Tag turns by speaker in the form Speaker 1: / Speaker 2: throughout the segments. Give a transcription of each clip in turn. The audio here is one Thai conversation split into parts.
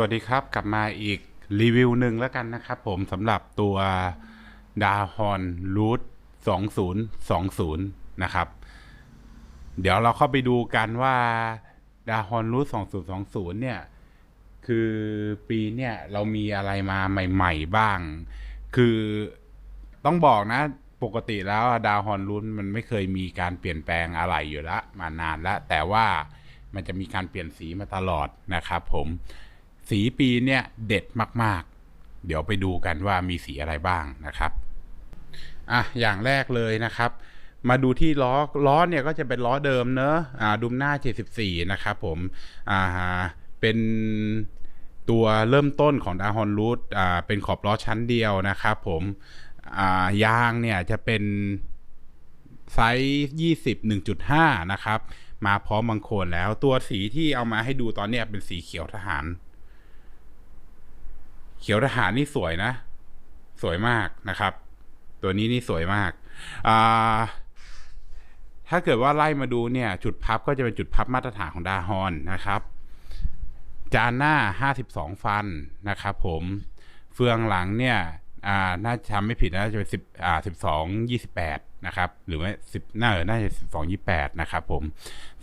Speaker 1: วัสดีครับ กลับมาอีกรีวิวหนึ่งแล้วกันนะครับผมสำหรับตัวดาฮอนรูท2020 นะครับ เดี๋ยวเราเข้าไปดูกันว่าดาฮอนรูท2020 เนี่ย คือปีเนี่ยเรามีอะไรมาใหม่ ๆ บ้าง คือต้องบอกนะ ปกติแล้วดาฮอนรุนมันไม่เคยมีการเปลี่ยนแปลงอะไรอยู่ละมานานล้วแต่ว่ามันจะมีการเปลี่ยนสีมาตลอดนะครับผม สีปีเนี่ยเด็ดมากๆ เดี๋ยวไปดูกันว่ามีสีอะไรบ้างนะครับอะอย่างแรกเลยนะครับ มาดูที่ล้อล้อเนี่ยก็จะเป็นล้อเดิมเนอะอ่าดุมหน้า 74 นะครับผมอ่าเป็นตัวเริ่มต้นของดาฮอนรูทอ่าเป็นขอบล้อชั้นเดียวนะครับผมอ่ายางเนี่ยจะเป็นไซส์20 1.5 นะครับ มาพร้อมบังโคนแล้วตัวสีที่เอามาให้ดูตอนเนี้ยเป็นสีเขียวทหาร เขียวทหารนี่สวยนะ สวยมากนะครับ ตัวนี้นี่สวยมากอ่าถ้าเกิดว่าไล่มาดูเนี่ย จุดพับก็จะเป็นจุดพับมาตรฐานของดาฮอนนะครับ จานหน้า 52 ฟันนะครับผมเฟืองหลังเนี่ย อ่า น่าจะทำไม่ผิดนะจะเป็นสิบอ่าสิบสองยี่สิบแปด นะครับ หรือว่าสิบน่าน่าจะสิบสองยี่แปดนะครับผม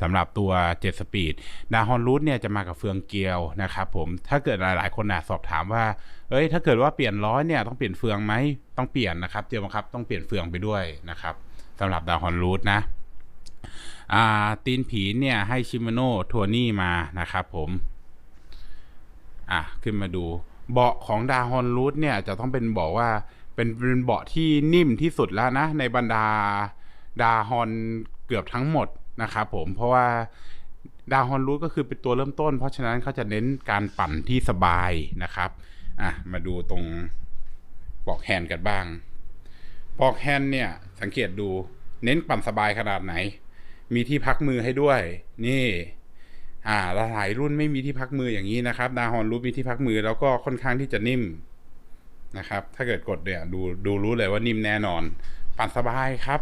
Speaker 1: สำหรับตัวเจ็ดสปีดดาฮอนรูทเนี่ยจะมากับเฟืองเกียวนะครับผมถ้าเกิดหลาย ๆ คนนะสอบถามว่าเอ้ยถ้าเกิดว่าเปลี่ยนล้อเนี่ยต้องเปลี่ยนเฟืองไหมต้องเปลี่ยนนะครับเจอบังคับต้องเปลี่ยนเฟืองไปด้วยนะครับสำหรับดาฮอนรูทนะตีนผีเนี่ยให้ชิมาโน่ทัวนี่มานะครับผม อะ ขึ้นมาดู เบาะของดาฮอนรูทเนี่ยจะต้องเป็นเบอกว่า เป็นเป็นเบาะที่นิ่มที่สุดแล้วนะ ในบรรดาดาฮอนเกือบทั้งหมดนะครับผมเพราะว่าดาฮอนรูทก็คือเป็นตัวเริ่มต้น เพราะฉะนั้นเขาจะเน้นการปั่นที่สบายนะครับอะมาดูตรงปอกแฮนกันบ้าง ปอกแฮนเนี่ยสังเกตดูเน้นปั่นสบายขนาดไหน มีที่พักมือให้ด้วย นี่ อ่าหลายรุ่นไม่มีที่พักมืออย่างนี้นะครับดาฮอนรูทมีที่พักมือแล้วก็ค่อนข้างที่จะนิ่ม นะครับ ถ้าเกิดกดเนี่ยดูดูรู้เลยว่านิ่มแน่นอน ปั่นสบายครับ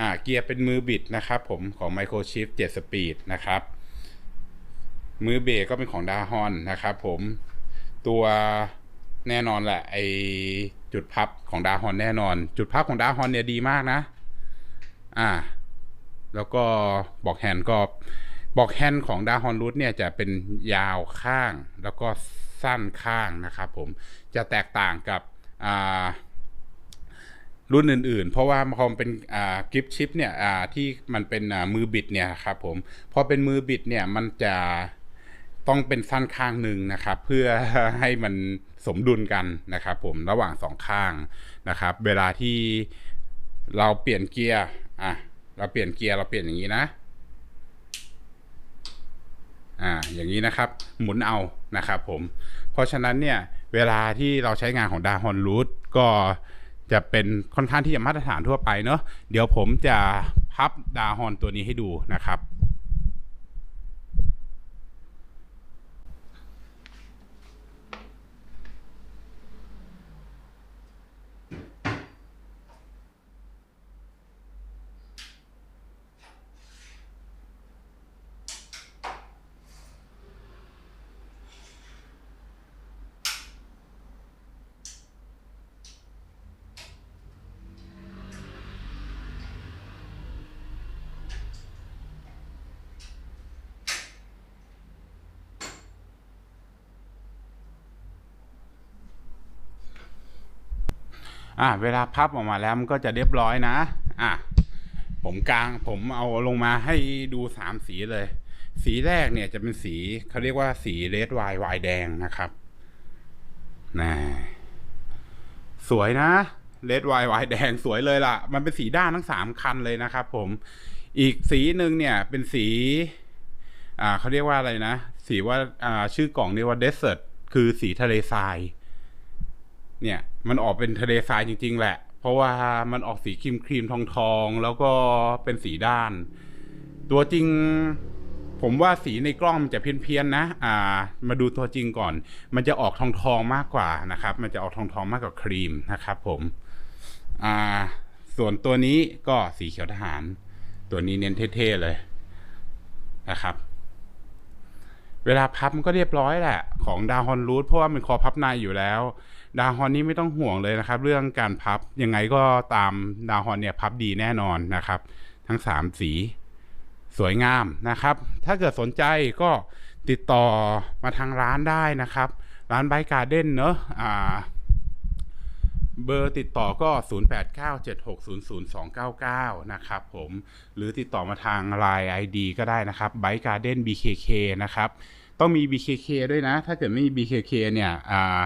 Speaker 1: อ่าเกียร์เป็นมือบิดนะครับ ผมของ Microchip 7 Speed นะครับ มือเบรกก็เป็นของดาฮอนนะครับ ผมตัวแน่นอนแหละไอจุดพับของดาฮอนแน่นอน จุดพับของดาฮอนเนี่ยดีมากนะ อ่า แล้วก็บอกแฮนด์ก็บอกแฮนด์ของดาฮอนรูทเนี่ยจะเป็นยาวข้างแล้วก็ สั้นข้างนะครับผมจะแตกต่างกับรุ่นอื่นๆ เพราะว่าพอมันเป็นกิฟชิปเนี่ยที่มันเป็นมือบิดเนี่ยครับผมพอเป็นมือบิดเนี่ยมันจะต้องเป็นสั้นข้างหนึ่งนะครับ เพื่อให้มันสมดุลกันนะครับผมระหว่างสองข้างนะครับ เวลาที่เราเปลี่ยนเกียร์อะเราเปลี่ยนเกียร์เราเปลี่ยนอย่างนี้นะ อ่าอย่างนี้นะครับหมุนเอานะครับผม เพราะฉะนั้นเนี่ยเวลาที่เราใช้งานของดาฮอนรูทก็จะเป็นค่อนข้างที่จะมาตรฐานทั่วไปเนาะเดี๋ยวผมจะพับดาฮอนตัวนี้ให้ดูนะครับ อ่าเวลาพับออกมาแล้วมันก็จะเรียบร้อยนะอะผมกลางผมเอาลงมาให้ดูสามสีเลย สีแรกเนี่ยจะเป็นสีเขาเรียกว่าสีเรดไวน์ไวน์แดงนะครับนะสวยนะเรดไวน์ไวน์แดงสวยเลยล่ะ มันเป็นสีด้านทั้งสามคันเลยนะครับผมอีกสีหนึ่งเนี่ยเป็นสี อ่าเขาเรียกว่าอะไรนะ สีว่าอ่าชื่อกล่องเรียกว่าเดสเซ t คือสีทะเลทราย เนี่ย มันออกเป็นทะเลทรายจริง ๆ แหละ เพราะว่ามันออกสีครีมครีมทองทองๆแล้วก็เป็นสีด้าน ตัวจริง ผมว่าสีในกล้องมันจะเพี้ยนๆนะ อ่า มาดูตัวจริงก่อน มันจะออกทองทองๆมากกว่านะครับ มันจะออกทองทองๆมากกว่าครีมนะครับผม อ่า ส่วนตัวนี้ก็สีเขียวทหาร ตัวนี้เน้นเท่ๆเลยนะครับเวลาพับมันก็เรียบร้อยแหละ ของดาวฮอนรูทเพราะว่ามันคอพับในอยู่แล้ว ดาฮอนนี่ไม่ต้องห่วงเลยนะครับ เรื่องการพับยังไงก็ตามดาฮอนเนี่ยพับดีแน่นอนนะครับ ทั้งสามสีสวยงามนะครับ ถ้าเกิดสนใจก็ติดต่อมาทางร้านได้นะครับ ร้านไบการ์เด้นเนอะอ่าเบอร์ติดต่อก็ 0897600299 นะครับผม หรือติดต่อมาทาง Line ID ก็ได้นะครับ b y Garden BKK นะครับ ต้องมี BKK ด้วยนะ ถ้าเกิดไม่มี BKK เนี่ย อ่า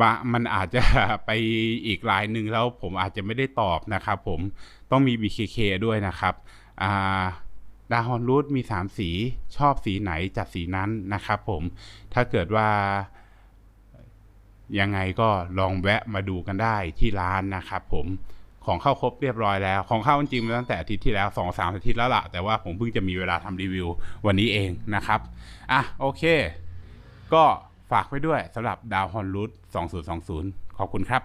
Speaker 1: บะมันอาจจะไปอีกลายหนึ่งแล้วผมอาจจะไม่ได้ตอบนะครับผมต้องมี BKK ด้วยนะครับาดาฮอนรูทมี 3 สีชอบสีไหนจัดสีนั้นนะครับผมถ้าเกิดว่ายังไงก็ลองแวะมาดูกันได้ที่ร้านนะครับผมของเข้าครบเรียบร้อยแล้ว ของเข้าจริงมาตั้งแต่อาทิตย์ที่แล้วสองสามอาทิตย์แล้วล่ะ แต่ว่าผมเพิ่งจะมีเวลาทำรีวิววันนี้เองนะครับ อะ โอเค ก็ ฝากไว้ด้วยสำหรับดาวฮอนรูท2020 ขอบคุณ
Speaker 2: ครับ